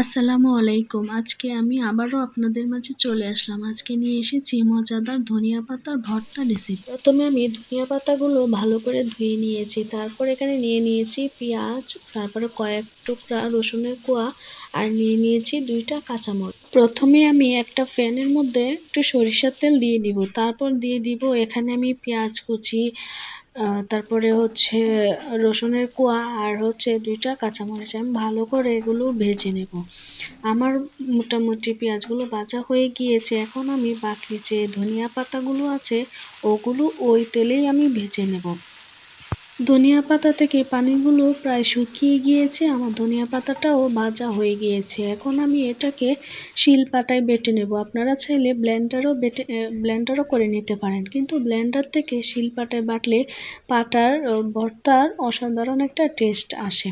আসসালামু আলাইকুম। আজকে আমি আবারও আপনাদের মাঝে চলে আসলাম। আজকে নিয়ে এসেছি মজাদার ধনিয়া পাতার ভর্তা রেসিপি প্রথমে আমি ধনিয়া পাতাগুলো ভালো করে ধুয়ে নিয়েছি। তারপর এখানে নিয়ে নিয়েছি পেঁয়াজ, তারপরে কয়েক টুকরা রসুনের কোয়া, আর নিয়ে নিয়েছি দুইটা কাঁচামরিচ। প্রথমে আমি একটা ফ্যানের মধ্যে একটু সরিষার তেল দিয়ে দিব। তারপর দিয়ে দিব এখানে আমি পেঁয়াজ কুচি তারপরে হচ্ছে রসুনের কোয়া আর হচ্ছে দুইটা কাঁচামরিচ। আমি ভালো করে এগুলো ভেজে নেব। আমার মোটামুটি পেঁয়াজগুলো ভাজা হয়ে গিয়েছে। এখন আমি বাকি যে ধনিয়া পাতাগুলো আছে, ওগুলো ওই তেলেই আমি ভেজে নেব। ধনিয়া পাতা থেকে পানিগুলো প্রায় শুকিয়ে গিয়েছে। আমার ধনিয়া পাতাটাও ভাজা হয়ে গিয়েছে। এখন আমি এটাকে শিল পাটায় বেটে নেব। আপনারা চাইলে ব্ল্যান্ডারও বেটে ব্ল্যান্ডারও করে নিতে পারেন। কিন্তু ব্ল্যান্ডার থেকে শিল পাটায় বাটলে পাটার ভর্তার অসাধারণ একটা টেস্ট আসে।